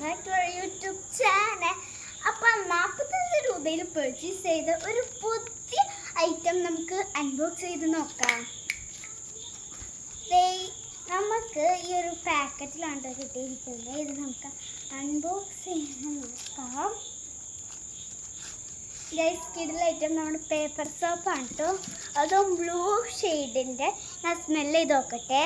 Back to YouTube channel അപ്പോൾ നാൽപ്പത്തഞ്ച് രൂപയിൽ പർച്ചേസ് ചെയ്ത ഒരു പുതിയ ഐറ്റം നമുക്ക് അൺബോക്സ് ചെയ്ത് നോക്കാം. നമുക്ക് ഈ ഒരു പാക്കറ്റിലാണ് കിട്ടിയിരിക്കുന്നത്? ഇത് നമുക്ക് അൺബോക്സ് ചെയ്യാൻ നോക്കാം. ഗൈസ് കിഡിൽ ഐറ്റം നമ്മുടെ പേപ്പർ സോപ്പാണ് കേട്ടോ അതും ബ്ലൂ ഷെയ്ഡിന്റെ ഞാൻ സ്മെല്ല് ചെയ്ത് നോക്കട്ടെ.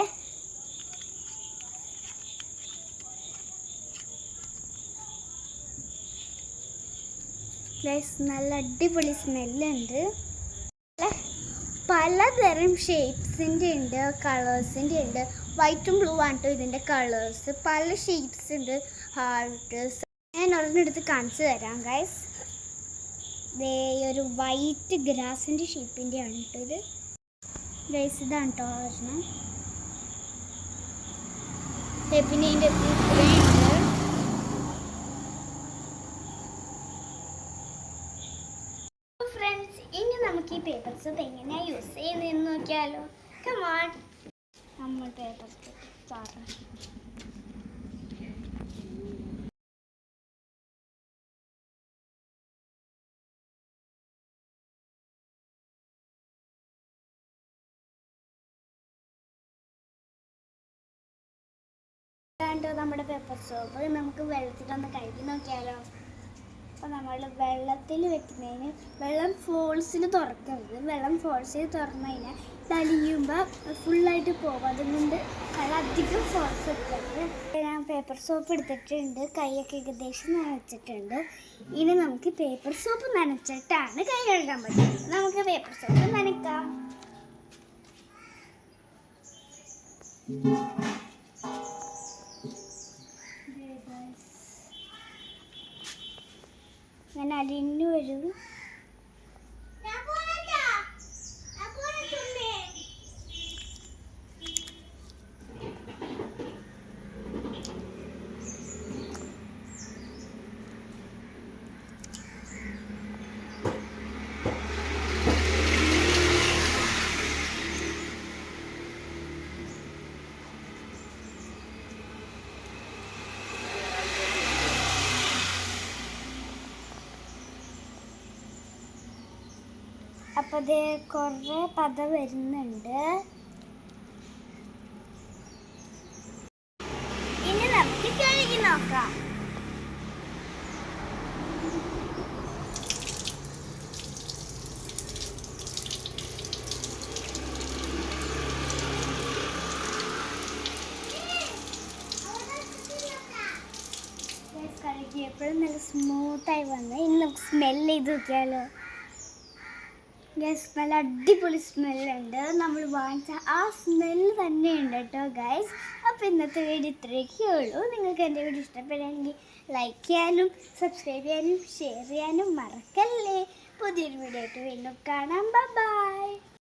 ഗൈസ് നല്ല അടിപൊളി സ്മെല്ലുണ്ട് പലതരം ഷേപ്സിന്റെ ഉണ്ട് കളേഴ്സിന്റെ ഉണ്ട്. വൈറ്റും ബ്ലൂ ആണ് കേട്ടോ ഇതിന്റെ കളേഴ്സ് പല ഷേപ്സ് ഉണ്ട് ഹാർട്ട് ഞാൻ ഒരെണ്ണെടുത്ത് കാണിച്ചു തരാം ഗൈസ് ദേ ഒരു വൈറ്റ് ഗ്രാസിന്റെ ഷേപ്പിന്റെ ആണ് കേട്ടോ ഇത്. ഗൈസ് ഇതാണ് കേട്ടോ ഒരെണ്ണം. പിന്നെ ഇതിന്റെ ഇത്രയും ഉണ്ട് ഫ്രണ്ട്സ് ഇനി നമുക്ക് ഈ പേപ്പർ സോപ്പ് എങ്ങനെയാണ് യൂസ് ചെയ്യുന്നതെന്ന് നോക്കിയാലോ? കമാൺ നമ്മൾ പേപ്പർ നമ്മുടെ പേപ്പർ സോപ്പ് നമുക്ക് വെള്ളത്തിലൊന്ന് കഴുകി നോക്കിയാലോ? അപ്പോൾ നമ്മൾ വെള്ളത്തിൽ വെക്കുന്നതിന് വെള്ളം ഫോൾസിൽ തുറക്കരുത്. വെള്ളം ഫോൾസിൽ തുറന്നു കഴിഞ്ഞാൽ തലിയുമ്പോൾ ഫുള്ളായിട്ട് പോകും. അതുകൊണ്ട് അധികം ഫോൾസ് എടുക്കരുത്. ഞാൻ പേപ്പർ സോപ്പ് എടുത്തിട്ടുണ്ട്. കൈയൊക്കെ ഏകദേശം നനച്ചിട്ടുണ്ട്. ഇനി നമുക്ക് പേപ്പർ സോപ്പ് നനച്ചിട്ടാണ് കൈ കഴുകാൻ പറ്റുന്നത്. നമുക്ക് പേപ്പർ സോപ്പ് നനയ്ക്കാം ഞാൻ അലിഞ്ഞു വരും അപ്പൊ ഇത് കുറെ പദം വരുന്നുണ്ട്. ഇനി നമുക്ക് കഴുകി നോക്കാം. കഴുകിയപ്പോഴും നല്ല സ്മൂത്തായി വന്ന് ഇനി നമുക്ക് സ്മെല്ല് ചെയ്ത് നോക്കിയാലോ? ഗൈസ് നല്ല അടിപൊളി സ്മെല്ലുണ്ട് നമ്മൾ വാങ്ങിച്ച ആ സ്മെല്ല് തന്നെയുണ്ട് കേട്ടോ ഗൈസ് അപ്പോൾ ഇന്നത്തെ വീഡിയോ ഇത്രയൊക്കെ ഉള്ളൂ. നിങ്ങൾക്ക് എന്റെ വീഡിയോ ഇഷ്ടപ്പെടുകയാണെങ്കിൽ ലൈക്ക് ചെയ്യാനും സബ്സ്ക്രൈബ് ചെയ്യാനും ഷെയർ ചെയ്യാനും മറക്കല്ലേ. പുതിയൊരു വീഡിയോ ആയിട്ട് വീണ്ടും കാണാം. ബൈ